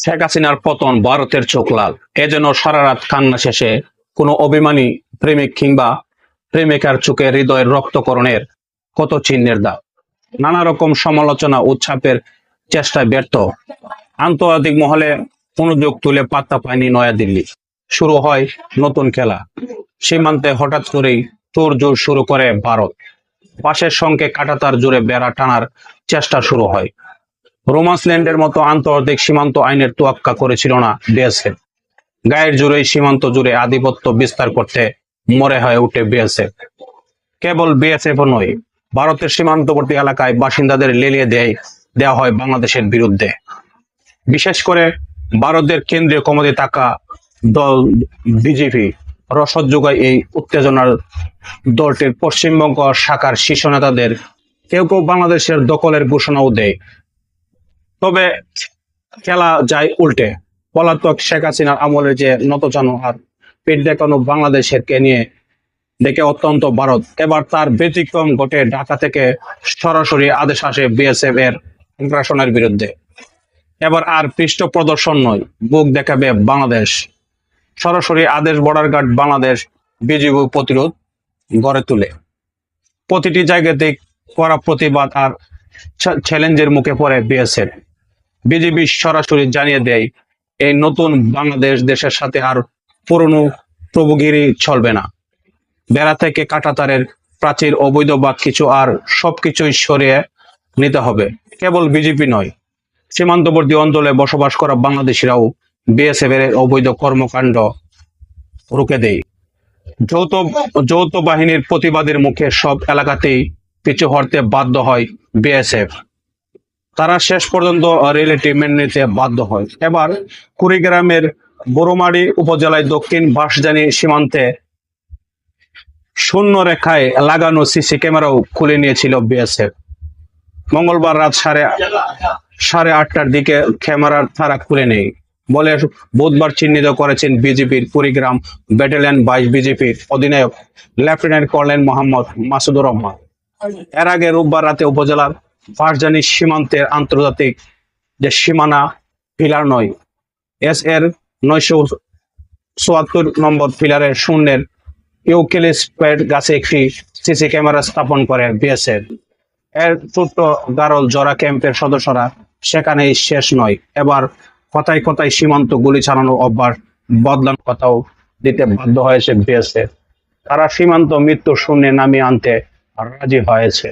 শেখ হাসিনার পতন ভারতের চোখ লাল। এ যেন সারা রাত কান্না শেষে কোনো অভিমানী প্রেমিক কিংবা প্রেমিকার চোখে হৃদয়ের রক্তকরণের কত চিহ্নের দাগ। নানা রকম সমালোচনা উৎসাপের চেষ্টায় ব্যর্থ। আন্তর্জাতিক মহলে মনোযোগ তুলে পাত্তা পায়নি নয়াদিল্লি। শুরু হয় নতুন খেলা। সীমান্তে হঠাৎ করেই তোর জোর শুরু করে ভারত। পাশের সঙ্গে কাটাতার জুড়ে বেড়া টানার চেষ্টা শুরু হয়। রোমান্সল্যান্ডের মতো আন্তর্জাতিক সীমান্ত আইনের তোয়াক্কা করেছিল না বিএসএফ গায়ের জুড়েই সীমান্ত জুড়ে আধিপত্য বিস্তার করতে মরে হয়ে উঠে বিএসএফ কেবল বিএসএফ নয়, ভারতের সীমান্তবর্তী এলাকায় বাসিন্দাদের লেলিয়ে দেয় দেওয়া হয় বাংলাদেশের বিরুদ্ধে। বিশেষ করে ভারতের কেন্দ্রীয় ক্ষমতায় থাকা দল বিজেপি রসদ যোগায় এই উত্তেজনার দলটির পশ্চিমবঙ্গ শাখার শীর্ষ নেতাদের কেউ কেউ বাংলাদেশের দখলের ঘোষণাও দেয়। তবে খেলা যায় উল্টে। পলাতক শেখ হাসিনার আমলে যে নত নতজানো আর পেট দেখানো বাংলাদেশের কে নিয়ে দেখে অত্যন্ত ভারত এবার তার ব্যতিক্রম ঘটে ঢাকা থেকে সরাসরি আদেশ আসে বিএসএফ এর আগ্রাসনের বিরুদ্ধে। এবার আর পৃষ্ঠ প্রদর্শন নয়, বুক দেখাবে বাংলাদেশ। সরাসরি আদেশ বর্ডার গার্ড বাংলাদেশ বিজিবি প্রতিরোধ গড়ে তুলে। প্রতিটি জায়গাতে করা প্রতিবাদ আর চ্যালেঞ্জের মুখে পড়ে বিএসএফ। বিজেপি সরাসরি জানিয়ে দেয়, এই নতুন বাংলাদেশ দেশের সাথে আর পুরনো প্রভুগিরি চলবে না। বেড়া থেকে কাটাতারের প্রাচীর, অবৈধ বা কিছু আর সবকিছুই সরিয়ে নিতে হবে। কেবল বিজেপি নয়, সীমান্তবর্তী অঞ্চলে বসবাস করা বাংলাদেশিরাও বিএসএফ এর অবৈধ কর্মকাণ্ড রুখে দেয়। যৌথ যৌথ বাহিনীর প্রতিবাদের মুখে সব এলাকাতেই পিছু হটতে বাধ্য হয় বিএসএফ। তারা শেষ পর্যন্ত রিয়েলিটি মেনে নিতে বাধ্য হয়। এবার কুড়িগ্রামের বড়মারি উপজেলায় দক্ষিণ বাঁশজানি সীমান্তে শূন্য রেখায় লাগানো সিসি ক্যামেরাও খুলে নিয়েছিল বিএসএফ। মঙ্গলবার রাত সাড়ে সাড়ে আটটার দিকে ক্যামেরার তারা খুলে নেই। বলে বুধবার চিহ্নিত করেছেন বিজেপির কুড়িগ্রাম ব্যাটালিয়ন বাইশ বিজেপির অধিনায়ক লেফটেন্যান্ট কর্নেল মোহাম্মদ মাসুদুর রহমান। এর আগে রোববার রাতে উপজেলার বাঁশজানি সীমান্তের আন্তর্জাতিক যে সীমানা পিলার নয় এস এর নয়শো চুয়াত্তর নম্বর পিলারের শূন্যের ইউকেলিস পেড গাছে একটি সিসি ক্যামেরা স্থাপন করে বিএসএফ। এর ছোট্ট গারল জরা ক্যাম্পের সদস্যরা সেখানেই শেষ নয়। এবার কথায় কথায় সীমান্ত গুলি চালানো অভ্যাস বদলানোর কথাও দিতে বাধ্য হয়েছে বিএসএফ। তারা সীমান্ত মৃত্যু শূন্যে নামিয়ে আনতে রাজি হয়েছে।